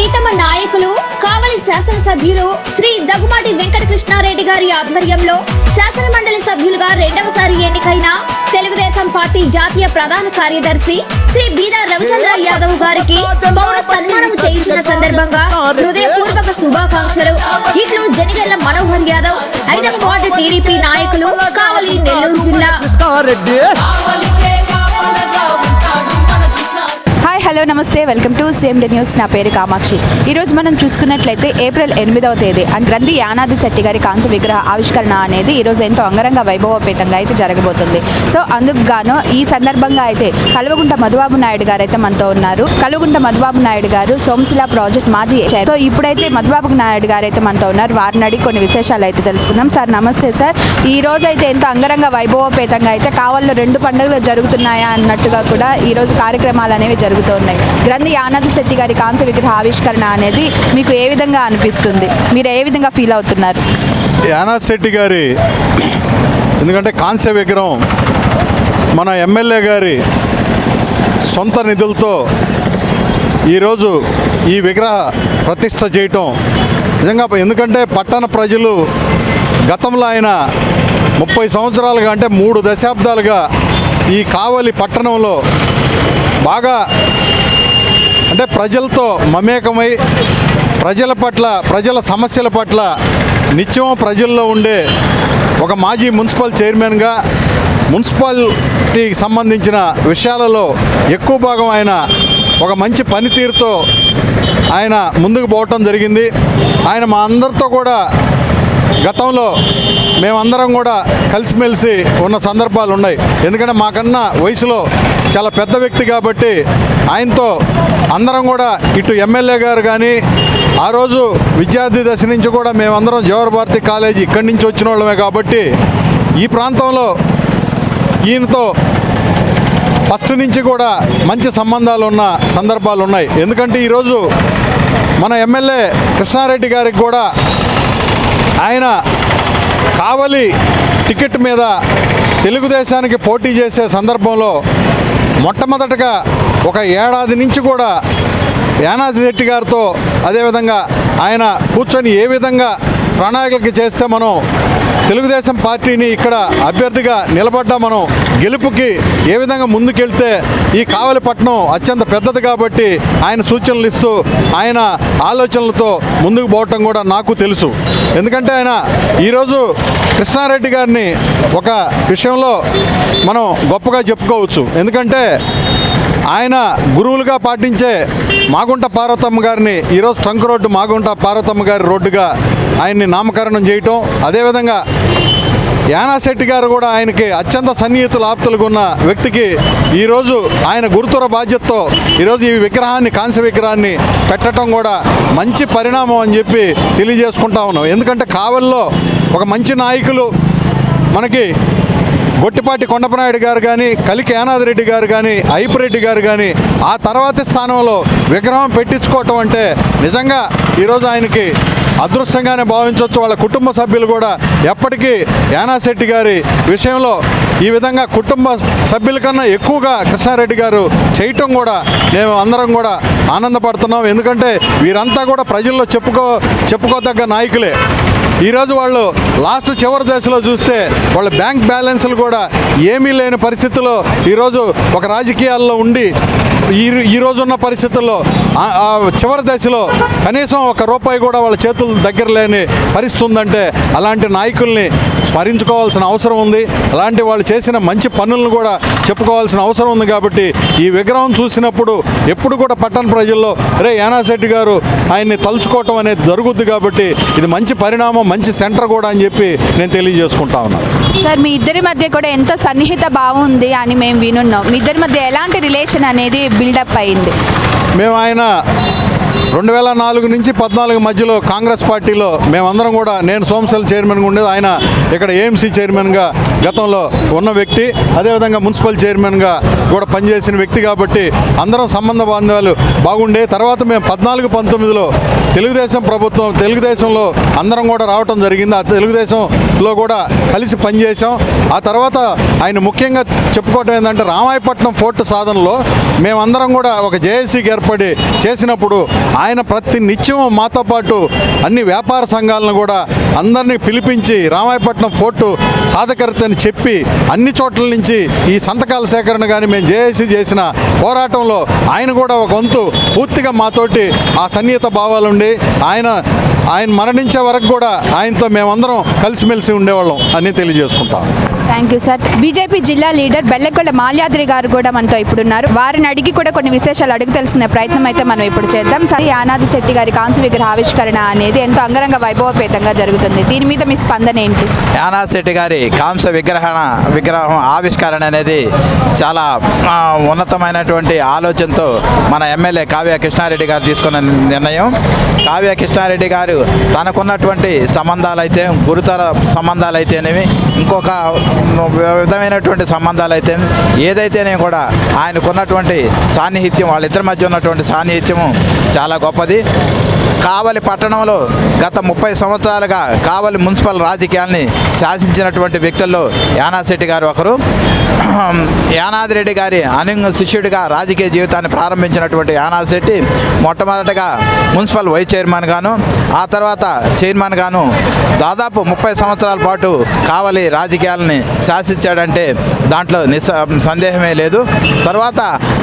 ప్రీతమ నాయకులు కావలి శాసనసభ్యులు శ్రీ దగ్గుమాటి వెంకటకృష్ణారెడ్డి గారి ఆధ్వర్యంలో శాసన మండలి సభ్యులుగా రెండవసారి ఎన్నికైన తెలుగుదేశం పార్టీ జాతీయ ప్రధాన కార్యదర్శి శ్రీ బీదా రవిచంద్ర యాదవ్ గారికి పౌర సన్మానం చేయించిన సందర్భంగా హృదయపూర్వక శుభాకాంక్షలు. ఇట్లు జనిగల్ల మనోహర్ యాదవ్ ఐదవ వార్డు టీడీపీ నాయకులు కావలి నెల్లూరు జిల్లా హలో నమస్తే. Welcome to CMD news. నా పేరు కామాక్షి. ఈరోజు మనం చూసుకున్నట్లయితే ఏప్రిల్ ఎనిమిదవ తేదీ అండ్ గ్రంథి యానాది శెట్టి గారి కాంస్య విగ్రహ ఆవిష్కరణ అనేది ఈరోజు ఎంతో అంగరంగ వైభవపేతంగా అయితే జరగబోతుంది. సో అందుకు గాను ఈ సందర్భంగా అయితే కలువగుంట మధుబాబు నాయుడు గారు అయితే మనతో ఉన్నారు. కలువగుంట మధుబాబు నాయుడు గారు సోమశిల ప్రాజెక్ట్ మాజీ సో ఇప్పుడైతే మధుబాబు నాయుడు గారు అయితే మనతో ఉన్నారు. వారిని అడిగి కొన్ని విశేషాలు అయితే తెలుసుకున్నాం సార్ నమస్తే సార్. ఈ రోజు అయితే ఎంతో అంగరంగ వైభవపేతంగా అయితే కావాలలో రెండు పండుగలు జరుగుతున్నాయా అన్నట్టుగా కూడా ఈ రోజు కార్యక్రమాలు అనేవి జరుగుతాయి ఉన్నాయి. గ్రంథి ఆనంద్ శెట్టి గారి కాంస్య విగ్రహ ఆవిష్కరణ అనేది మీకు ఏ విధంగా అనిపిస్తుంది? మీరు ఏ విధంగా ఫీల్ అవుతున్నారు? యానాథ్ శెట్టి గారి ఎందుకంటే కాంస్య విగ్రహం మన ఎమ్మెల్యే గారి సొంత నిధులతో ఈరోజు ఈ విగ్రహ ప్రతిష్ట చేయటం నిజంగా ఎందుకంటే పట్టణ ప్రజలు గతంలో ఆయన ముప్పై సంవత్సరాలుగా అంటే మూడు దశాబ్దాలుగా ఈ కావలి పట్టణంలో బాగా అంటే ప్రజలతో మమేకమై ప్రజల పట్ల ప్రజల సమస్యల పట్ల నిత్యం ప్రజల్లో ఉండే ఒక మాజీ మున్సిపల్ చైర్మన్గా మున్సిపాలిటీకి సంబంధించిన విషయాలలో ఎక్కువ భాగం ఆయన ఒక మంచి పనితీరుతో ఆయన ముందుకు పోవటం జరిగింది. ఆయన మా అందరితో కూడా గతంలో మేమందరం కూడా కలిసిమెలిసి ఉన్న సందర్భాలు ఉన్నాయి ఎందుకంటే మాకన్నా వయసులో చాలా పెద్ద వ్యక్తి కాబట్టి ఆయనతో అందరం కూడా ఇటు ఎమ్మెల్యే గారు కానీ ఆ రోజు విద్యార్థి దశ నుంచి కూడా మేమందరం జవహర్ భారతి కాలేజీ ఇక్కడి నుంచి వచ్చిన వాళ్ళమే కాబట్టి ఈ ప్రాంతంలో ఈయనతో ఫస్ట్ నుంచి కూడా మంచి సంబంధాలు ఉన్న సందర్భాలు ఉన్నాయి. ఎందుకంటే ఈరోజు మన ఎమ్మెల్యే కృష్ణారెడ్డి గారికి కూడా ఆయన కావలి టికెట్ మీద తెలుగుదేశానికి పోటీ చేసే సందర్భంలో మొట్టమొదటగా ఒక ఏడాది నుంచి కూడా యానాది రెడ్డి గారితో అదేవిధంగా ఆయన కూర్చొని ఏ విధంగా ప్రణాళికలు చేస్తే మనం తెలుగుదేశం పార్టీని ఇక్కడ అభ్యర్థిగా నిలబడ్డా మనం గెలుపుకి ఏ విధంగా ముందుకెళ్తే ఈ కావలిపట్నం అత్యంత పెద్దది కాబట్టి ఆయన సూచనలు ఇస్తూ ఆయన ఆలోచనలతో ముందుకు పోవటం కూడా నాకు తెలుసు. ఎందుకంటే ఆయన ఈరోజు కృష్ణారెడ్డి గారిని ఒక విషయంలో మనం గొప్పగా చెప్పుకోవచ్చు. ఎందుకంటే ఆయన గురువులుగా పాటించే మాగుంట పార్వతమ్మ గారిని ఈరోజు ట్రంక్ రోడ్డు మాగుంట పార్వతమ్మ గారి రోడ్డుగా ఆయన్ని నామకరణం చేయటం అదేవిధంగా యానాశెట్టి గారు కూడా ఆయనకి అత్యంత సన్నిహితులు ఆప్తులుగా ఉన్న వ్యక్తికి ఈరోజు ఆయన గురుతుర బాధ్యతతో ఈరోజు ఈ విగ్రహాన్ని కాంస్య విగ్రహాన్ని పెట్టడం కూడా మంచి పరిణామం అని చెప్పి తెలియజేసుకుంటా ఉన్నాం. ఎందుకంటే కావల్లో ఒక మంచి నాయకులు మనకి గొట్టిపాటి కొండపనాయుడు గారు కానీ కలికి యానాదిరెడ్డి గారు కానీ ఐపిరెడ్డి గారు కానీ ఆ తర్వాతి స్థానంలో విగ్రహం పెట్టించుకోవటం అంటే నిజంగా ఈరోజు ఆయనకి అదృష్టంగానే భావించవచ్చు. వాళ్ళ కుటుంబ సభ్యులు కూడా ఎప్పటికీ యానాశెట్టి గారి విషయంలో ఈ విధంగా కుటుంబ సభ్యుల కన్నా ఎక్కువగా కృష్ణారెడ్డి గారు చేయటం కూడా మేము అందరం కూడా ఆనందపడుతున్నాం. ఎందుకంటే వీరంతా కూడా ప్రజల్లో చెప్పుకో చెప్పుకోదగ్గ నాయకులే. ఈరోజు వాళ్ళు లాస్ట్ చివరి దశలో చూస్తే వాళ్ళ బ్యాంక్ బ్యాలెన్స్లు కూడా ఏమీ లేని పరిస్థితుల్లో ఈరోజు ఒక రాజకీయాల్లో ఉండి ఈ ఈ రోజున్న పరిస్థితుల్లో చివరి దశలో కనీసం ఒక రూపాయి కూడా వాళ్ళ చేతుల దగ్గర లేని పరిస్థితి ఉందంటే అలాంటి నాయకుల్ని స్మరించుకోవాల్సిన అవసరం ఉంది. అలాంటి వాళ్ళు చేసిన మంచి పనులను కూడా చెప్పుకోవాల్సిన అవసరం ఉంది కాబట్టి ఈ విగ్రహం చూసినప్పుడు ఎప్పుడు కూడా పట్టణ ప్రజల్లో రే యానాశెట్టి గారు ఆయన్ని తలుచుకోవటం అనేది జరుగుద్ది కాబట్టి ఇది మంచి పరిణామం మంచి సెంటర్ కూడా అని చెప్పి నేను తెలియజేసుకుంటా ఉన్నాను. సార్ మీ ఇద్దరి మధ్య కూడా ఎంతో సన్నిహిత భావం ఉంది అని మేము వినున్నాం. మీ ఇద్దరి మధ్య ఎలాంటి రిలేషన్ అనేది బిల్డప్ అయింది. మేము ఆయన రెండు వేల నాలుగు నుంచి పద్నాలుగు మధ్యలో కాంగ్రెస్ పార్టీలో మేమందరం కూడా నేను సోమశల్ చైర్మన్గా ఉండేది. ఆయన ఇక్కడ ఏఎంసీ చైర్మన్గా గతంలో ఉన్న వ్యక్తి. అదేవిధంగా మున్సిపల్ చైర్మన్గా కూడా పనిచేసిన వ్యక్తి కాబట్టి అందరం సంబంధ బాంధవ్యాలు బాగుండే. తర్వాత మేము పద్నాలుగు పంతొమ్మిదిలో తెలుగుదేశం ప్రభుత్వం తెలుగుదేశంలో అందరం కూడా రావటం జరిగింది. ఆ తెలుగుదేశంలో కూడా కలిసి పనిచేసాం ఆ తర్వాత ఆయన ముఖ్యంగా చెప్పుకోవటం ఏంటంటే రామాయపట్నం ఫోర్ట్ సాధనలో మేమందరం కూడా ఒక జేఏసీకి ఏర్పడి చేసినప్పుడు ఆయన ప్రతి నిత్యం మాతో పాటు అన్ని వ్యాపార సంఘాలను కూడా అందరినీ పిలిపించి రామాయపట్నం ఫోర్టు సాధకరిత అని చెప్పి అన్ని చోట్ల నుంచి ఈ సంతకాల సేకరణ కానీ మేము జేఏసీ చేసిన పోరాటంలో ఆయన కూడా ఒక వంతు పూర్తిగా మాతోటి ఆ సన్నిహిత భావాలుండి ఆయన ఆయన మరణించే వరకు కూడా ఆయనతో మేమందరం కలిసిమెలిసి ఉండేవాళ్ళం అని తెలియజేసుకుంటాం. Thank you sir. బీజేపీ జిల్లా లీడర్ బెల్లకొండ మాల్యాద్రి గారు కూడా మనతో ఇప్పుడు ఉన్నారు వారిని అడిగి కూడా కొన్ని విశేషాలు అడిగి తెలుసుకునే ప్రయత్నం అయితే మనం ఇప్పుడు చేద్దాం. సార్ ఆనాది శెట్టి గారి కాంస్య విగ్రహ ఆవిష్కరణ అనేది ఎంతో అంగరంగ వైభవపేతంగా జరుగుతుంది. దీని మీద మీ స్పందన ఏంటి? యానా శెట్టి గారి కాంస విగ్రహణ విగ్రహం ఆవిష్కరణ అనేది చాలా ఉన్నతమైనటువంటి ఆలోచనతో మన ఎమ్మెల్యే కావ్య కృష్ణారెడ్డి గారు తీసుకున్న నిర్ణయం. కావ్య కృష్ణారెడ్డి గారు తనకున్నటువంటి సంబంధాలు అయితే గురుతర సంబంధాలు అయితేనేమి ఇంకొక విధమైనటువంటి సంబంధాలు అయితే ఏదైతేనే కూడా ఆయనకున్నటువంటి సాన్నిహిత్యం వాళ్ళిద్దరి మధ్య ఉన్నటువంటి సాన్నిహిత్యము చాలా గొప్పది. కావలి పట్టణంలో గత ముప్పై సంవత్సరాలుగా కావలి మున్సిపల్ రాజకీయాల్ని శాసించినటువంటి వ్యక్తుల్లో యానాశెట్టి గారు ఒకరు. యానాది రెడ్డి గారి అనుంగ శిష్యుడిగా రాజకీయ జీవితాన్ని ప్రారంభించినటువంటి యానాశెట్టి మొట్టమొదటగా మున్సిపల్ వైస్ చైర్మన్ గాను ఆ తర్వాత చైర్మన్ గాను దాదాపు ముప్పై సంవత్సరాల పాటు కావలి రాజకీయాలని శాసించాడంటే దాంట్లో నిస్స సందేహమే లేదు. తర్వాత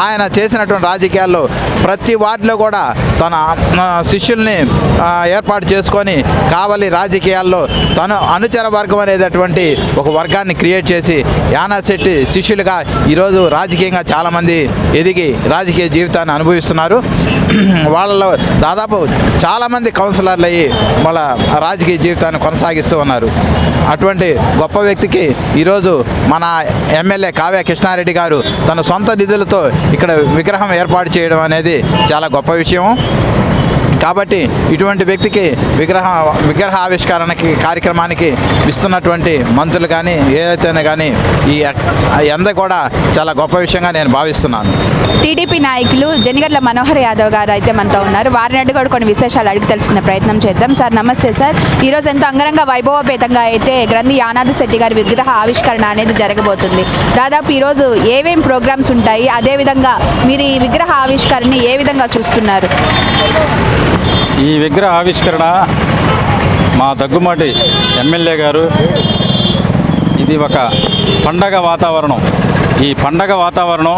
ఆయన చేసినటువంటి రాజకీయాల్లో ప్రతి వార్డులో కూడా తన శిష్యుల్ని ఏర్పాటు చేసుకొని కావలి రాజకీయాల్లో తను అనుచర వర్గం అనేటటువంటి ఒక వర్గాన్ని క్రియేట్ చేసి యానా శెట్టి శిష్యులుగా ఈరోజు రాజకీయంగా చాలామంది ఎదిగి రాజకీయ జీవితాన్ని అనుభవిస్తున్నారు. వాళ్ళలో దాదాపు చాలామంది కౌన్సిలర్లు అయ్యి వాళ్ళ రాజకీయ జీవితాన్ని కొనసాగిస్తూ ఉన్నారు. అటువంటి గొప్ప వ్యక్తికి ఈరోజు మన ఎమ్మెల్యే కావ్య కృష్ణారెడ్డి గారు తన సొంత నిధులతో ఇక్కడ విగ్రహం ఏర్పాటు చేయడం అనేది చాలా గొప్ప విషయం కాబట్టి ఇటువంటి వ్యక్తికి విగ్రహ విగ్రహ ఆవిష్కరణకి కార్యక్రమానికి ఇస్తున్నటువంటి మంత్రులు కానీ ఏదైతేనే కానీ ఈ ఎంత కూడా చాలా గొప్ప విషయంగా నేను భావిస్తున్నాను. టీడీపీ నాయకులు జనిగర్ల మనోహర్ యాదవ్ గారు అయితే మనతో ఉన్నారు. వారిని అడిగి కూడా కొన్ని విశేషాలు అడిగి తెలుసుకునే ప్రయత్నం చేద్దాం. సార్ నమస్తే సార్. ఈరోజు ఎంతో అంగరంగ వైభవపేతంగా అయితే గ్రంథి యానాది శెట్టి గారి విగ్రహ ఆవిష్కరణ అనేది జరగబోతుంది. దాదాపు ఈరోజు ఏమేమి ప్రోగ్రామ్స్ ఉంటాయి? అదేవిధంగా మీరు ఈ విగ్రహ ఆవిష్కరణని ఏ విధంగా చూస్తున్నారు? ఈ విగ్రహ ఆవిష్కరణ మా దగ్గుమాటి ఎమ్మెల్యే గారు ఇది ఒక పండగ వాతావరణం. ఈ పండగ వాతావరణం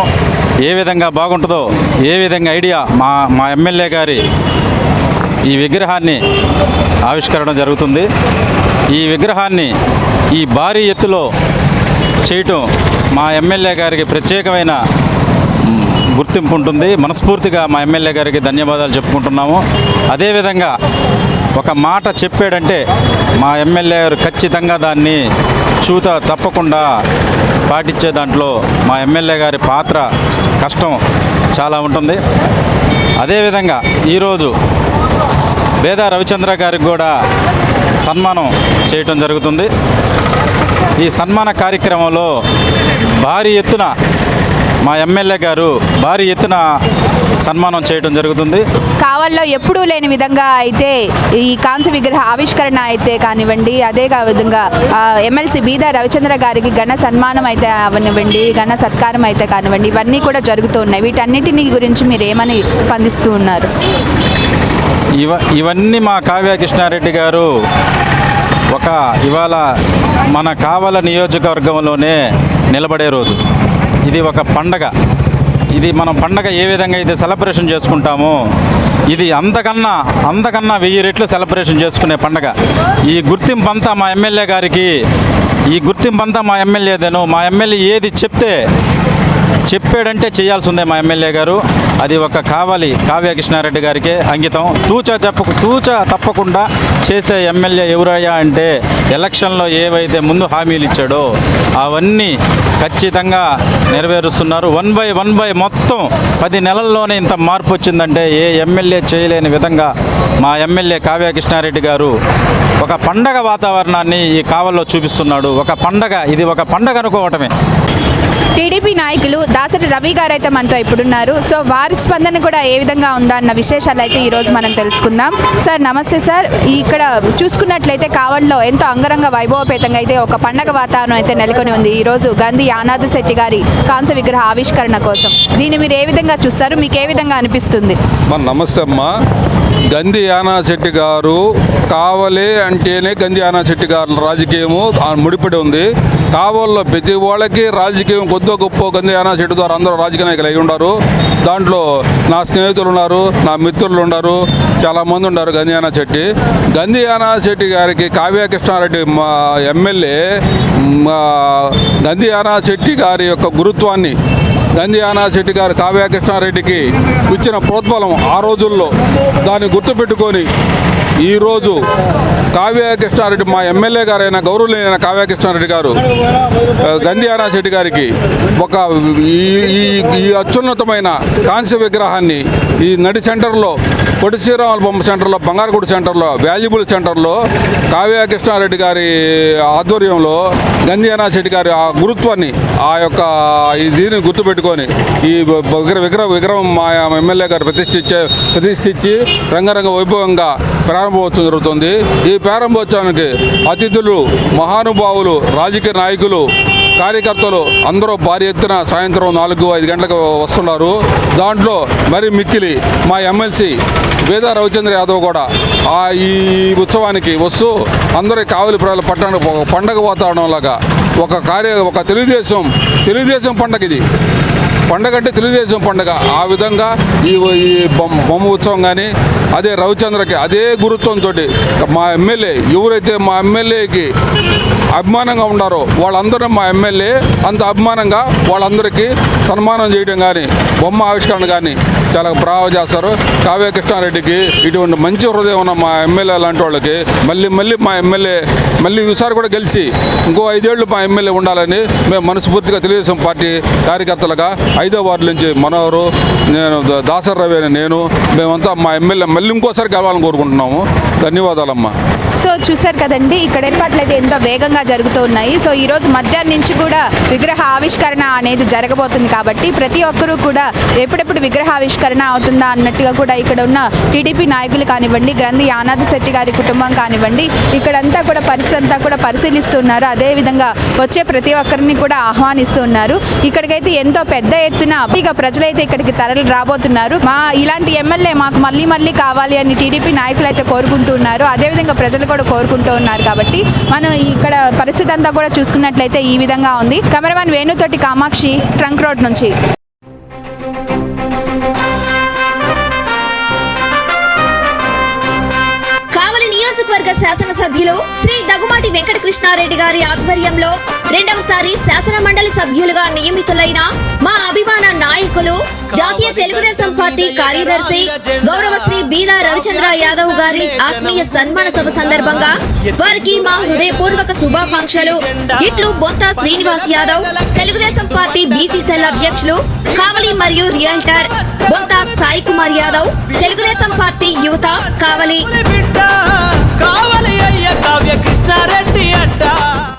ఏ విధంగా బాగుంటుందో ఏ విధంగా ఐడియా మా మా ఎమ్మెల్యే గారి ఈ విగ్రహాన్ని ఆవిష్కరణ జరుగుతుంది. ఈ విగ్రహాన్ని ఈ భారీ ఎత్తులో చేయటం మా ఎమ్మెల్యే గారికి ప్రత్యేకమైన గుర్తింపు ఉంటుంది మనస్ఫూర్తిగా మా ఎమ్మెల్యే గారికి ధన్యవాదాలు చెప్పుకుంటున్నాము. అదేవిధంగా ఒక మాట చెప్పాడంటే మా ఎమ్మెల్యే గారు ఖచ్చితంగా దాన్ని చూత తప్పకుండా పాటించే దాంట్లో మా ఎమ్మెల్యే గారి పాత్ర కష్టం చాలా ఉంటుంది. అదేవిధంగా ఈరోజు బేదా రవిచంద్ర గారికి కూడా సన్మానం చేయటం జరుగుతుంది. ఈ సన్మాన కార్యక్రమంలో భారీ ఎత్తున మా ఎమ్మెల్యే గారు భారీ ఎత్తున సన్మానం చేయడం జరుగుతుంది. కావల్లో ఎప్పుడూ లేని విధంగా అయితే ఈ కాంస్య విగ్రహ ఆవిష్కరణ అయితే కానివ్వండి అదే కా- విధంగా ఎమ్మెల్సీ బీదా రవిచంద్ర గారికి ఘన సన్మానం అయితే అవనివ్వండి ఘన సత్కారం అయితే కానివ్వండి ఇవన్నీ కూడా జరుగుతూ ఉన్నాయి. వీటన్నిటిని గురించి మీరు ఏమని స్పందిస్తూ ఉన్నారు? ఇవ ఇవన్నీ మా కావ్య కృష్ణారెడ్డి గారు ఒక ఇవాళ మన కావల నియోజకవర్గంలోనే నిలబడే రోజు. ఇది ఒక పండగ. ఇది మనం పండగ ఏ విధంగా అయితే సెలబ్రేషన్ చేసుకుంటామో ఇది అంతకన్నా అంతకన్నా వెయ్యి రెట్లు సెలబ్రేషన్ చేసుకునే పండగ. ఈ గుర్తింపు అంతా మా ఎమ్మెల్యే గారికి ఈ గుర్తింపు అంతా మా ఎమ్మెల్యేదేను మా ఎమ్మెల్యే ఏది చెప్తే చెప్పాడంటే చేయాల్సిందే మా ఎమ్మెల్యే గారు. అది ఒక కావాలి. కావ్య కృష్ణారెడ్డి గారికే అంకితం. తూచా చెప్పకు తూచా తప్పకుండా చేసే ఎమ్మెల్యే ఎవరయ్యా అంటే ఎలక్షన్లో ఏవైతే ముందు హామీలు ఇచ్చాడో అవన్నీ ఖచ్చితంగా నెరవేరుస్తున్నారు. వన్ బై వన్ బై మొత్తం పది నెలల్లోనే ఇంత మార్పు వచ్చిందంటే ఏ ఎమ్మెల్యే చేయలేని విధంగా మా ఎమ్మెల్యే కావ్య కృష్ణారెడ్డి గారు ఒక పండగ వాతావరణాన్ని ఈ కావల్లో చూపిస్తున్నాడు. ఒక పండగ. ఇది ఒక పండగ అనుకోవటమే. టీడీపీ నాయకులు దాసరి రవి గారు అయితే మనతో ఇప్పుడున్నారు. సో వారి స్పందన కూడా ఏ విధంగా ఉందా అన్న విశేషాలు అయితే ఈరోజు మనం తెలుసుకుందాం. సార్ నమస్తే సార్. ఇక్కడ చూసుకున్నట్లయితే కావల్లో ఎంతో అంగరంగ వైభవపేతంగా అయితే ఒక పండగ వాతావరణం అయితే నెలకొని ఉంది. ఈరోజు గాంధీ ఆనాథ శెట్టి గారి కాంస్య విగ్రహ ఆవిష్కరణ కోసం. దీన్ని మీరు ఏ విధంగా చూస్తారు? మీకు ఏ విధంగా అనిపిస్తుంది? నమస్తే అమ్మా. గంధియానా శెట్టి గారు కావలి అంటేనే గంధియానా శెట్టి గారు రాజకీయము. ముడిపడి ఉంది. కావల్లో ప్రతి వాళ్ళకి రాజకీయం కొద్దో గొప్ప గంధి యానా శెట్టి ద్వారా అందరూ రాజకీయ నాయకులు అయి ఉన్నారు దాంట్లో నా స్నేహితులు ఉన్నారు నా మిత్రులు ఉన్నారు చాలామంది ఉన్నారు గంధి యానా శెట్టి. గంధి శెట్టి గారికి కావ్య కృష్ణారెడ్డి మా ఎమ్మెల్యే మా గంధి శెట్టి గారి యొక్క గురుత్వాన్ని గంధియానా శెట్టి గారు కావ్యకృష్ణారెడ్డికి ఇచ్చిన ప్రోద్బలం ఆ రోజుల్లో దాన్ని గుర్తుపెట్టుకొని ఈరోజు కావ్య కృష్ణారెడ్డి మా ఎమ్మెల్యే గారైన గౌరవులైన కావ్య కృష్ణారెడ్డి గారు ఆ, గంధియానా శెట్టి గారికి ఒక ఈ ఈ ఈ అత్యున్నతమైన కాంస్య విగ్రహాన్ని ఈ నడి సెంటర్లో పొడి శ్రీరాముల బొమ్మ సెంటర్లో బంగారగుడి సెంటర్లో వాల్యుబుల్ సెంటర్లో కావ్య కృష్ణారెడ్డి గారి ఆధ్వర్యంలో గంధియానా శెట్టి గారి ఆ గురుత్వాన్ని ఆ యొక్క దీన్ని గుర్తుపెట్టుకొని ఈ విగ్రహ విగ్రహ విగ్రహం మా ఎమ్మెల్యే గారు ప్రతిష్ఠించే ప్రతిష్ఠించి రంగరంగ వైభవంగా ప్రారంభోత్సవం జరుగుతుంది. ఈ ప్రారంభోత్సవానికి అతిథులు మహానుభావులు రాజకీయ నాయకులు కార్యకర్తలు అందరూ భారీ ఎత్తున సాయంత్రం నాలుగు ఐదు గంటలకు వస్తున్నారు. దాంట్లో మరి మిక్కిలి మా ఎమ్మెల్సీ వేద రవిచంద్ర యాదవ్ కూడా ఆ ఈ ఉత్సవానికి వస్తూ అందరి కావలి ప్రజల పట్టణ పండగ వాతావరణం లాగా ఒక కార్య ఒక తెలుగుదేశం తెలుగుదేశం పండగ ఇది. పండగ అంటే తెలుగుదేశం పండగ. ఆ విధంగా ఈ ఈ బొమ్మ బొమ్మ ఉత్సవం కానీ అదే రవిచంద్రకి అదే గురుత్వంతో మా ఎమ్మెల్యే ఎవరైతే మా ఎమ్మెల్యేకి అభిమానంగా ఉన్నారో వాళ్ళందరూ మా ఎమ్మెల్యే అంత అభిమానంగా వాళ్ళందరికీ సన్మానం చేయడం కానీ బొమ్మ ఆవిష్కరణ కానీ చాలా బాగా చేస్తారు. కావ్య కృష్ణారెడ్డికి ఇటువంటి మంచి హృదయం ఉన్న మా ఎమ్మెల్యే లాంటి వాళ్ళకి మళ్ళీ మళ్ళీ మా ఎమ్మెల్యే మళ్ళీ ఈసారి కూడా గెలిచి ఇంకో ఐదేళ్ళు మా ఎమ్మెల్యే ఉండాలని మేము మనస్ఫూర్తిగా తెలుగుదేశం పార్టీ కార్యకర్తలుగా ఐదో వార్డు నుంచి మనోహరు నేను దాసర్ రవి అని నేను మేమంతా మా ఎమ్మెల్యే మళ్ళీ ఇంకోసారి గెలవాలని కోరుకుంటున్నాము. ధన్యవాదాలమ్మా. సో చూశారు కదండి ఇక్కడ ఏర్పాట్లు అయితే ఎంతో వేగంగా జరుగుతూ ఉన్నాయి. సో ఈ రోజు మధ్యాహ్నం నుంచి కూడా విగ్రహ ఆవిష్కరణ అనేది జరగబోతుంది కాబట్టి ప్రతి ఒక్కరూ కూడా ఎప్పుడెప్పుడు విగ్రహ ఆవిష్కరణ అవుతుందా అన్నట్టుగా కూడా ఇక్కడ ఉన్న టీడీపీ నాయకులు కానివ్వండి గ్రంథి యానాథ శెట్టి గారి కుటుంబం కానివ్వండి ఇక్కడంతా కూడా పరిస్థితి అంతా కూడా పరిశీలిస్తున్నారు. అదేవిధంగా వచ్చే ప్రతి ఒక్కరిని కూడా ఆహ్వానిస్తున్నారు ఇక్కడికైతే ఎంతో పెద్ద ఎత్తున ఇక ప్రజలైతే ఇక్కడికి తరలి రాబోతున్నారు. మా ఇలాంటి ఎమ్మెల్యే మాకు మళ్ళీ మళ్ళీ కావాలి అని టీడీపీ నాయకులు అయితే కోరుకుంటున్నారు అదేవిధంగా ప్రజలకు కూడా కోరుకుంటూ ఉన్నారు కాబట్టి మనం ఇక్కడ పరిస్థితి అంతా కూడా చూసుకున్నట్లయితే ఈ విధంగా ఉంది. కెమెరామెన్ వేణుతోటి కామాక్షి ట్రంక్ రోడ్ నుంచి. కావలి నియోజకవర్గ శాసనసభ్యులు శ్రీ దగుమాటి వెంకటకృష్ణారెడ్డి గారి ఆధ్వర్యంలో రెండవసారి శాసన మండలి సభ్యులుగా నియమితులైన మా అభిమాన నాయకులు జాతీయ తెలుగుదేశం పార్టీ కార్యదర్శి గౌరవ శ్రీ బీదా రవిచంద్ర యాదవ్ గారి ఆత్మీయ సన్మాన సభ సందర్భంగా వారికి మా హృదయపూర్వక శుభాకాంక్షలు. ఇట్లు Bonta Srinivas Yadav Telugu Desam party BC cell అధ్యక్షులు కావలి మరియు రియల్టర్ బొంత సాయి కుమార్ యాదవ్ తెలుగుదేశం పార్టీ యువత కావలి. బిడ్డ కావలి అయ్య కావ్య కృష్ణారెడ్డి అడ్డ.